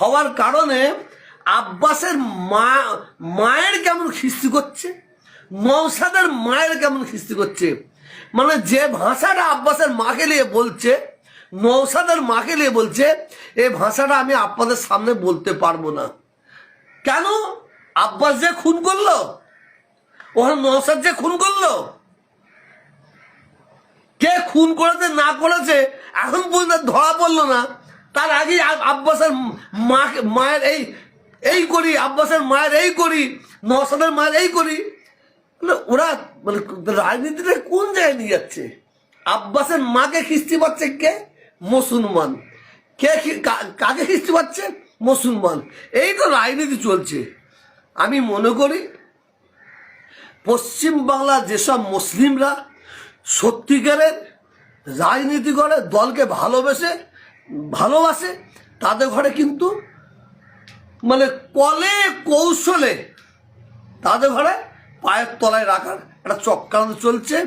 হওয়ার কারণে আব্বাসের মা, মায়ের কেমন খিস্তি করছে? নৌসাদের মায়ের কেমন খিস্তি করছে? মানে যে ভাষাটা আব্বাসের মাকে নিয়ে বলছে নৌসাদের মাকে নিয়ে বলছে এই ভাষাটা আমি আপনাদের সামনে বলতে পারব না। কেন? আব্বাস যে খুন করল? ওখানে নৌসাদ যে খুন করল? কে খুন করেছে, না করেছে, এখন পর্যন্ত ধরা পড়ল না। তার আগে আব্বাসের মাকে, মায়ের এই এই করি, আব্বাসের মায়ের এই করি নসাদের মায়ের এই করি। মানে ওরা মানে রাজনীতিটা কোন জায়গায় নিয়ে যাচ্ছে? আব্বাসের মাকে খিস্তি পাচ্ছে কে? মুসলমান। কে, কাকে খিস্তি পাচ্ছে? মুসলমান। এই তো রাজনীতি চলছে। আমি মনে করি, পশ্চিম বাংলার যেসব মুসলিমরা সত্যিকারের রাজনীতি করে, দলকে ভালোবেসে ভালোবাসে, তাদের ঘরে কিন্তু মানে কলে কৌশলে তাদের ঘরে পায়ের তলায় রাখার একটা চক্রান্ত চলছে।